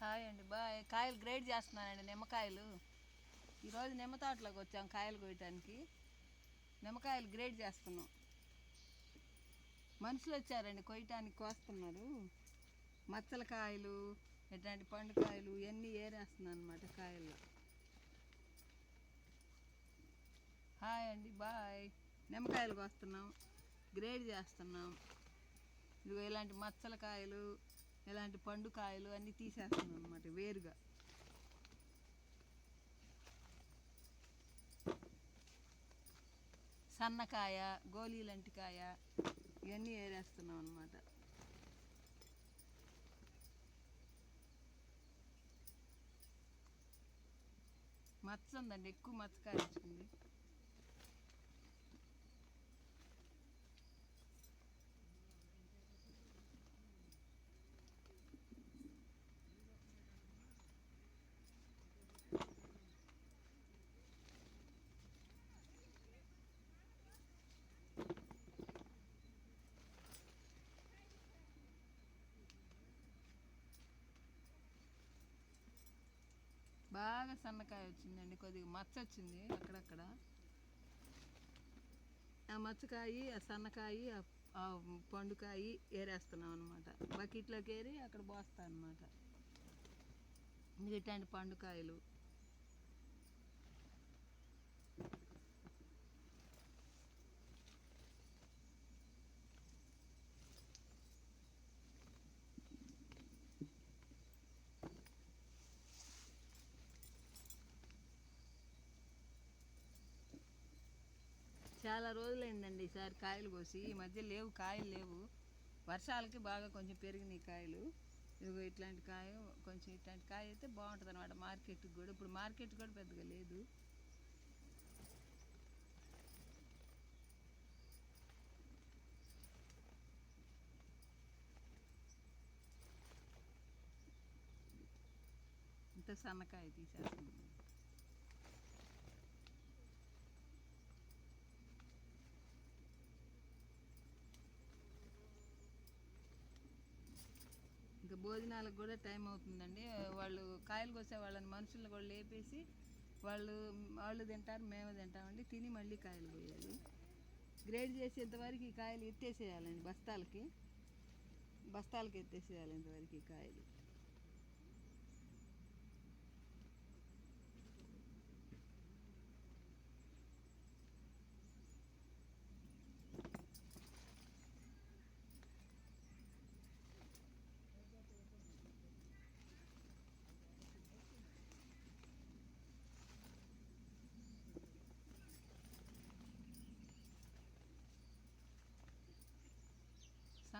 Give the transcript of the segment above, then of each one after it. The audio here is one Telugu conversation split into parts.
హాయ్ అండి బాయ్. కాయలు గ్రేడ్ చేస్తున్నానండి నిమ్మకాయలు. ఈరోజు నిమ్మ తోటలోకి వచ్చాం కాయలు కోయటానికి. నిమ్మకాయలు గ్రేడ్ చేస్తున్నాం. మనుషులు వచ్చారండి కొయ్యటానికి కోస్తున్నారు. మచ్చల కాయలు ఇట్లాంటి పండుకాయలు ఇవన్నీ ఏరేస్తున్నాను అనమాట కాయల్లో. హాయ్ అండి బాయ్. నిమ్మకాయలు కోస్తున్నాం గ్రేడ్ చేస్తున్నాం. ఇదిగో ఇలాంటి మచ్చల కాయలు ఇలాంటి పండు కాయలు అన్నీ తీసేస్తున్నాం అనమాట వేరుగా సన్నకాయ గోళీలంటి కాయ ఇవన్నీ ఏరేస్తున్నాం అనమాట మచ్చ ఉందండి ఎక్కువ మచ్చకాయ వచ్చింది. బాగా సన్నకాయ వచ్చిందండి కొద్దిగా మచ్చ వచ్చింది అక్కడక్కడ. ఆ మచ్చకాయ ఆ సన్నకాయ ఆ- పండుకాయి పండుకాయ ఏరేస్తున్నాం అనమాట బకెట్లోకి ఏరి అక్కడ పోస్తా అనమాట ఇట్లాంటి పండుకాయలు. చాలా రోజులైందండి ఈసారి కాయలు కోసి. ఈ మధ్య లేవు కాయలు లేవు. వర్షాలకి బాగా కొంచెం పెరిగినాయి కాయలు. ఇదిగో ఇట్లాంటి కాయ కొంచెం ఇట్లాంటి కాయ అయితే బాగుంటుంది అనమాట మార్కెట్కి కూడా. ఇప్పుడు మార్కెట్ కూడా పెద్దగా లేదు. ఇంత సన్నకాయ తీసేస్తుంది ఇంకా భోజనాలకు కూడా టైం అవుతుందండి. వాళ్ళు కాయలు కోసే వాళ్ళని మనుషులు కూడా లేపేసి వాళ్ళు వాళ్ళు తింటారు మేము తింటామండి. తిని మళ్ళీ కాయలు కోయాలి. గ్రేడ్ చేసేంతవరకు ఈ కాయలు ఎత్తేసేయాలండి బస్తాలకి. బస్తాలకి ఎత్తేసేయాలి ఇంతవరకు ఈ కాయలు.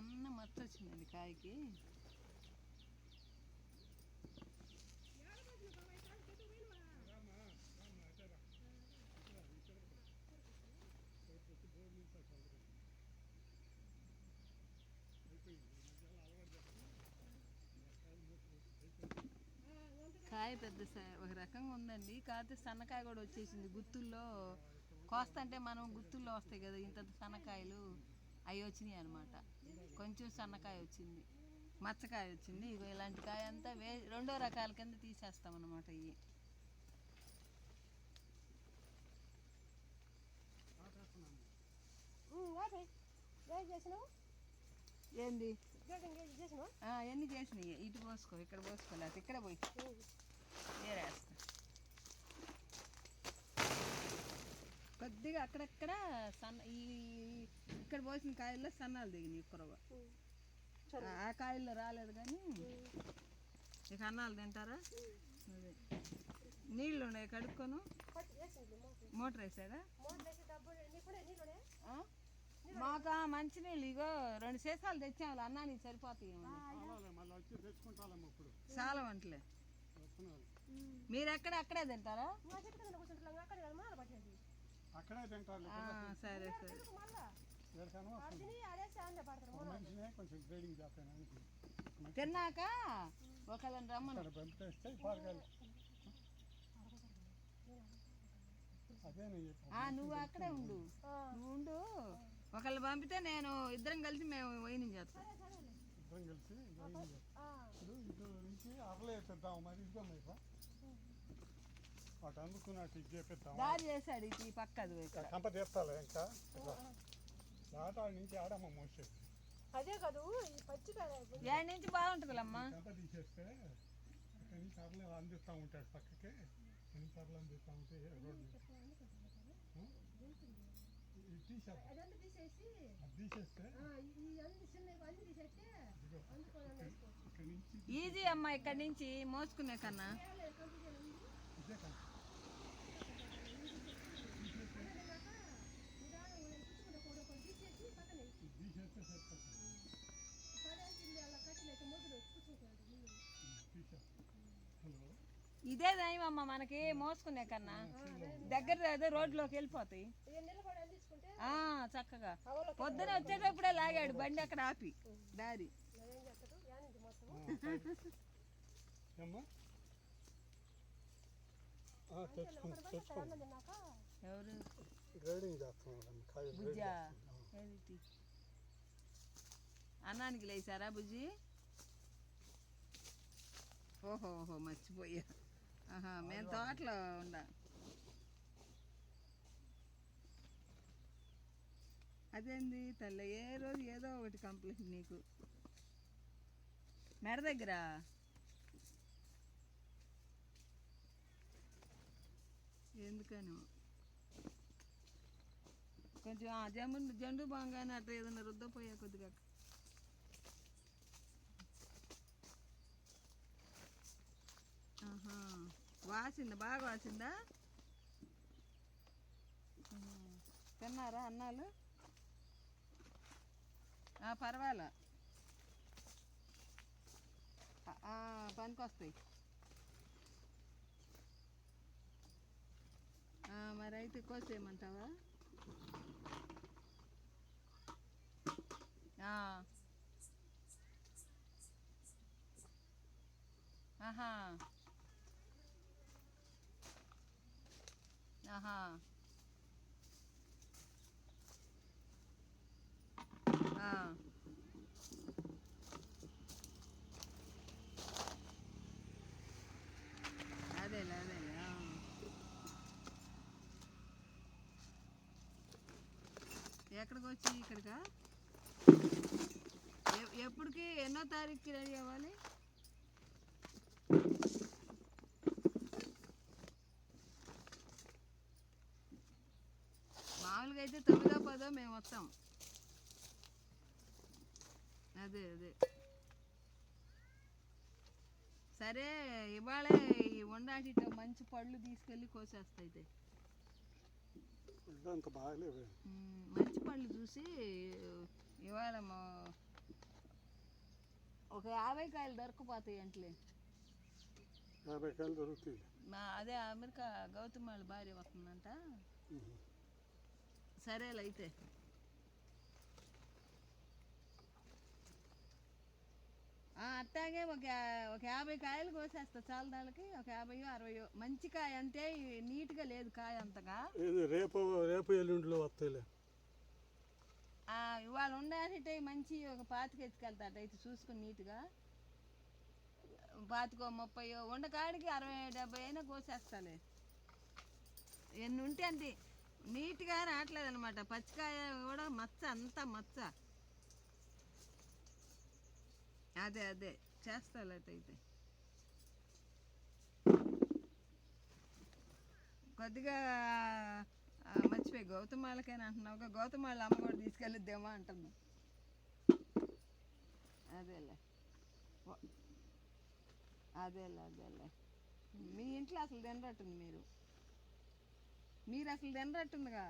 సన్న మచ్చ వచ్చిందండి కాయకి. కాయ పెద్ద ఒక రకంగా ఉందండి. కాకపోతే సన్నకాయ కూడా వచ్చేసింది గుత్తుల్లో. కోస్తంటే మనం గుత్తుల్లో వస్తాయి కదా ఇంత సన్నకాయలు అవి వచ్చినాయి అనమాట కొంచెం సన్నకాయ వచ్చింది. మచ్చకాయ వచ్చింది. ఇగో ఇలాంటి కాయ అంతా వే రెండో రకాల కింద తీసేస్తాం అనమాట ఇవి ఏంది? ఎన్ని చేసినాయి? ఇటు పోసుకో ఇక్కడ పోసుకో లేకపోతే ఇక్కడ పోయి. ఏరేస్తా కొద్దిగా అక్కడక్కడ సన్న ఈ ఇక్కడ పోసిన కాయల్లో సన్నాలు దిగినాయి కురవ. ఆ కాయల్లో రాలేదు కానీ ఇక అన్నాలు తింటారా? అదే. నీళ్ళు ఉన్నాయి కడుక్కొను. మోటార్ వేసాడా? నీకు? మాకు మంచినీళ్ళు ఇగో రెండు సీసాలు తెచ్చాము సరిపోతాయి వచ్చి తెచ్చుకుంటాం ఇప్పుడు. చాలా వంటలే. మీరు ఎక్కడ అక్కడే తింటారా? అక్కడ తింటారు ఆ, సరే సరే. కొంచెం గ్రేడింగ్ చేస్తాను తిన్నాక ఒకళ్ళని రమ్మను. పంపిస్తే పారగాలి నువ్వు అక్కడే ఉండు. నువ్వు ఉండు. ఒకళ్ళు పంపితే నేను ఇద్దరం కలిసి మేము వైన్ చేస్తాం. ఇద్దరం కలిసి చేస్తాం. ఇప్పుడు ఇటు నుంచి అరలే మరి ఇదిగో మరి అటు అందుకున్నట్టు ఇది చేపిద్దాం దారి చేశాడు ఇటు ఈ పక్క అది ఇక్కడ. కంప తీస్తాలే ఇంకా? నుంచి ఆడమ్మ అదే కాదు ఈ బాగుంటుందిలమ్మా. కంప తీసేస్తే అక్కడి అరలే అందిస్తూ ఉంటాడు పక్కకి? అందిస్తూ ఉంటే రోడ్డు నుంచి ఈజీ అమ్మా ఇక్కడ నుంచి మోసుకునే కన్నా. ఇదే దయమమ్మ మనకి మోసుకునే కన్నా. దగ్గర అదే రోడ్లోకి వెళ్ళిపోతాయి. చక్కగా. పొద్దున వచ్చేటప్పుడే లాగాడు బండి అక్కడ ఆపి దారి. ఏం అన్నానికి లేచారా బుజ్జి? ఓహో ఓహో మర్చిపోయా. ఆహా మేము తోటలో ఉండ. అదేంది తల్లి ఏ రోజు ఏదో ఒకటి కంప్లైంట్ నీకు. మెడ దగ్గర. ఎందుకని? కొంచెం జండు జండు బాగానే అట్లా ఏదైనా రుద్దపోయా కొద్దిగా. వాసిందా? బాగా వాసిందా? తిన్నారా అన్నాలు? ఆ, పర్వాలా. ఆ, పనికొస్తాయి. మరి అయితే కోసేయమంటావా? ఆహా. ఆహా. అదేలే అదేలే ఎక్కడికి వచ్చి ఇక్కడికా? ఎ- ఎప్పటికి ఎన్నో తారీఖుకి రెడీ అవ్వాలి? వస్తాం అదే అదే. సరే ఇవాళే ఈ వండాటితో మంచి పళ్ళు తీసుకెళ్ళి కోసేస్తాయితే. మంచి పళ్ళు చూసి ఇవాళ మా- ఒక యాభై కాయలు దొరకపోతాయి అంటలే. యాభై కాయలు దొరుకుతాయి. మా అదే అమెరికా గౌతమ్ వాళ్ళ భార్య వస్తుందంట. సరేలే అయితే ఆ, అట్టాగే ఒక ఒక యాభై కాయలు కోసేస్తా చాలా దాళ్ళకి ఒక యాభైయో అరవయో. మంచి కాయ అంటే నీట్గా లేదు కాయ అంతగా. రేపు రేపు ఎల్లుండిలో వస్తాయిలే. ఆ, ఇవాళ ఉండాలంటే మంచి ఒక పాతిక ఎత్తుకెళ్తాట అయితే చూసుకుని నీట్గా. పాతికో ముప్పయో ఉండకాడికి అరవై డెబ్బై అయినా కోసేస్తాలే. ఎన్ని ఉంటే అంతే. నీట్గా రావట్లేదు అనమాట పచ్చికాయ కూడా మచ్చ అంతా మచ్చ. అదే అదే. చేస్తాలటైతే కొద్దిగా మర్చిపోయి గౌతమాలకైనా అంటున్నావుగా గౌతమాల అమ్మ కూడా తీసుకెళ్ళిద్దేమో అంటున్నా అదేలే. అదేలే అదేలే. మీ ఇంట్లో అసలు తినరట్టుంది మీరు. మీరు అసలు తినరట్టుందిగా.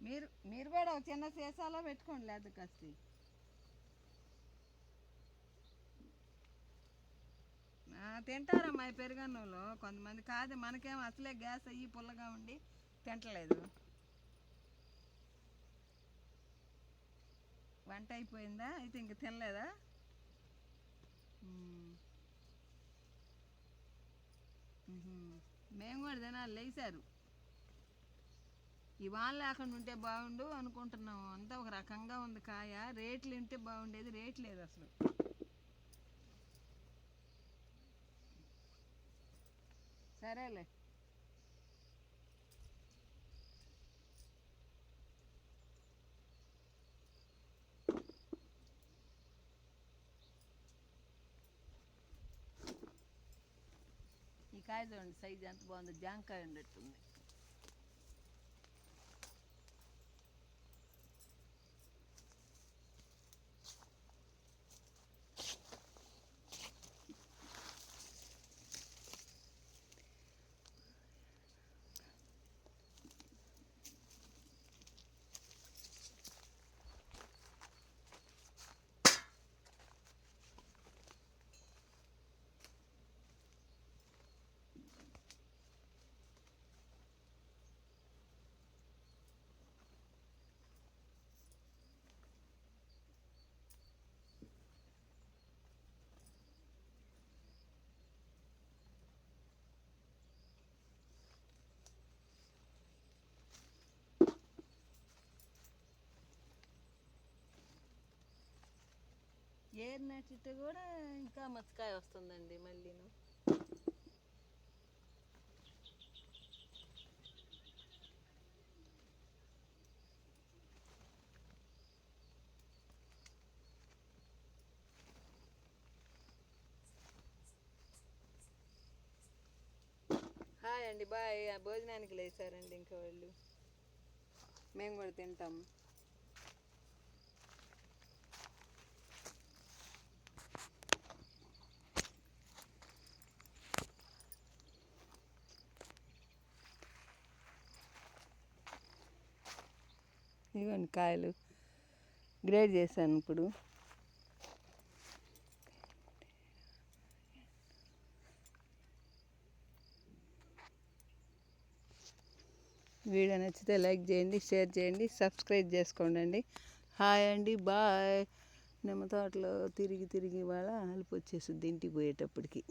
మీరు మీరు కూడా ఒక చిన్న సీసాలో పెట్టుకోండి లేదు కస్తి తింటారమ్మా ఈ పెరుగన్నంలో. కొంతమంది కాదు మనకేం అసలే గ్యాస్ అయ్యి పుల్లగా ఉండి తింటలేదు. వంట అయిపోయిందా? అయితే ఇంక తినలేదా? మేము. కూడా తినాలి లేచారు. ఈ వాన లేకుండా ఉంటే బాగుండు అనుకుంటున్నాము. అంతా ఒక రకంగా ఉంది కాయ. రేట్లు ఉంటే బాగుండేది రేట్ లేదు అసలు. సరేలే. ఈ కాయ చూడండి సైజ్ ఎంత బాగుంది జాంకాయ ఉన్నట్టుంది ఏరినట్టు కూడా ఇంకా మచ్చకాయ వస్తుందండి మళ్ళీను. హాయ్ అండి బాయ్. భోజనానికి లేచారండి ఇంకా వాళ్ళు. మేము కూడా తింటాం. ఇవ్వండి కాయలు. గ్రేడ్ చేశాను ఇప్పుడు. వీడియో నచ్చితే లైక్ చేయండి షేర్ చేయండి సబ్స్క్రైబ్ చేసుకోండి హాయ్ అండి బాయ్. నిమ్మ తోటలో తిరిగి తిరిగి వాళ్ళ అలిపి వచ్చేస్తుంది ఇంటికి పోయేటప్పటికి.